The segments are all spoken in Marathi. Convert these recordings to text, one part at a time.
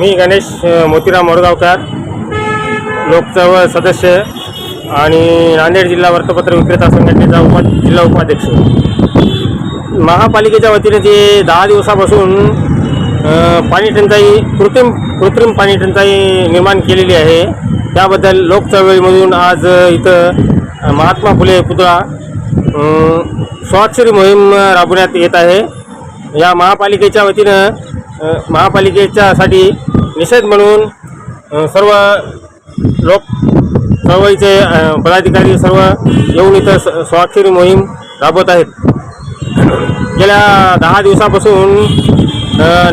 मी गणेश मोतीराम मोरगावकर लोकचळवळ सदस्य आणि नांदेड जिल्हा वर्तपत्र विक्रेता संघटनेचा उपा जिल्हा उपाध्यक्ष. महापालिकेच्या वतीने जे दहा दिवसापासून पाणीटंचाई पाणी टंचाई कृत्रिम कृत्रिम पाणी टंचाई निर्माण केलेली आहे. त्याबद्दल लोकचळवळीमधून आज इथं महात्मा फुले पुतळा स्वाक्षरी मोहीम राबवण्यात येत आहे. या महापालिकेच्या वतीनं महापालिकेच्यासाठी निषेध म्हणून सर्व लोक चळवळीचे पदाधिकारी सर्व येऊन इथं स- स्वाक्षरी मोहीम राबवत आहेत. गेल्या दहा दिवसापासून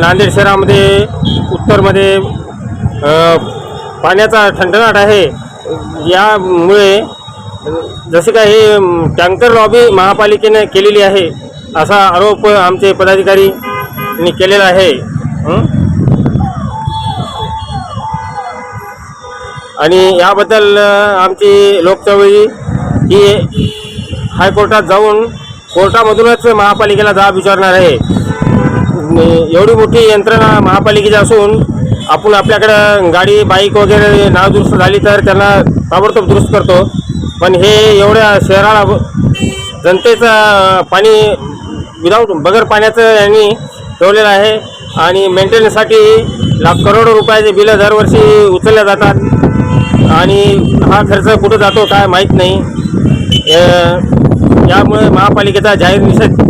नांदेड शहरामध्ये उत्तरमध्ये पाण्याचा ठणठणाट आहे. यामुळे जसे काय हे टँकर लॉबी महापालिकेने केलेली आहे असा आरोप आमचे पदाधिकारी केलेला आहे हं? आणि याबद्दल आमची लोकचळवळी ही हायकोर्टात जाऊन कोर्टामधूनच महापालिकेला जाब विचारणार आहे. एवढी मोठी यंत्रणा महापालिकेची असून आपण आपल्याकडं गाडी बाईक वगैरे नावदुरुस्त झाली तर त्यांना ताबडतोब दुरुस्त करतो. पण हे एवढ्या शहराला जनतेचं पाणी विदाऊट बगर पाण्याचं यांनी ठेवलेलं आहे. आणि मेंटेनन्ससाठी लाख करोडो रुपयाचे बिलं दरवर्षी उचलल्या जातात. आणि हा खर्च कुठं जातो काय माहीत नाही. यामुळे महापालिकेचा जाहीर निषेध.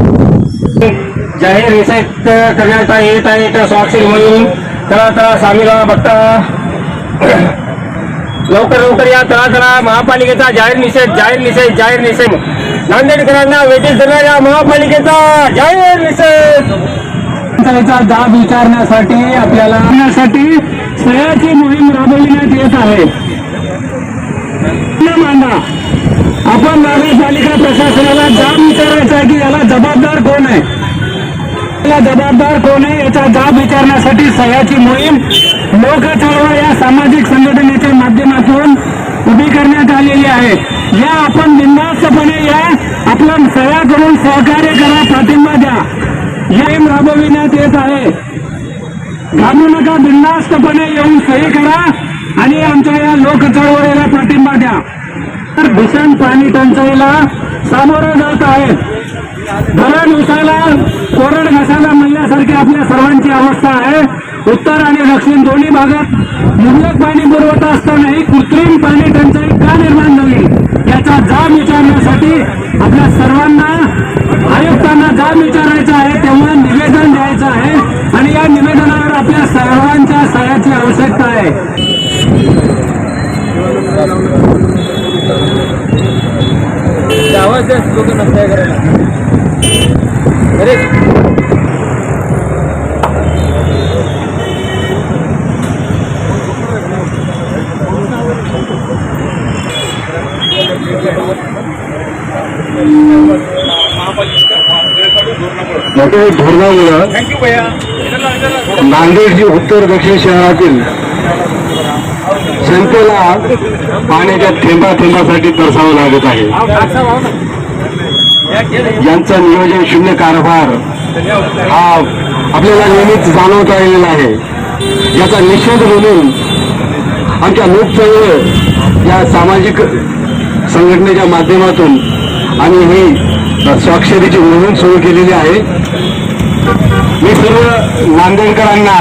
जाहीर निषेध करण्यात येत आहे त्या स्वाक्षरी म्हणून. चला सामीला बघता. लवकर लवकर या तळातळा महापालिकेचा जाहीर निषेध जाहीर निषेध जाहीर निषेध. नांदेडकरांना वेटीस धरणाऱ्या महापालिकेचा जाहीर निषेध. त्याचा जाब विचारण्यासाठी आपल्याला सह्याची मोहीम राबविण्यात येत आहे. मांडा. आपण नगरपालिका प्रशासनाला जाब विचारायचा आहे की याला जबाबदार कोण आहे? याला जबाबदार कोण आहे याचा जाब विचारण्यासाठी सह्याची मोहीम लोक चळवळ या सामाजिक संघटनेच्या माध्यमातून उभी करण्यात आलेली आहे. या आपण बिंदास्तपणे या आपलं सह्या करून सहकार्य करा पाठिंबा मोहीम राबविण्यात येत आहे. घाबरू नका बिंदास्तपणे येऊन सही करा आणि आमच्या या लोक चळवळीला पाठिंबा द्या. तर भीषण पाणी टंचाईला सामोरं जात आहे. धरण उसाला कोरड घासाला म्हणल्यासारखी आपल्या सर्वांची अवस्था आहे. उत्तर आणि दक्षिण दोन्ही भागात मुबलक पाणी पुरवठा असतानाही कृत्रिम पाणी टंचाई का निर्माण झाली? याचा जाब विचारण्यासाठी आपल्या सर्वांना आवाज लोक नसताय करायला. अरे. धोरणामुळं नांदेड जी उत्तर दक्षिण शहरातील जनतेला पाण्याच्या थेंबा थेंबासाठी तरसावं लागत आहे. यांचा नियोजन शून्य कारभार हा आपल्याला नेहमीच जाणवता आलेला आहे. याचा निषेध म्हणून आमच्या लोकचळवळ या सामाजिक संघटनेच्या माध्यमातून आम्ही ही स्वाक्षरीची मोहीम सुरू केलेली आहे. मी सर्व नांदेडकरांना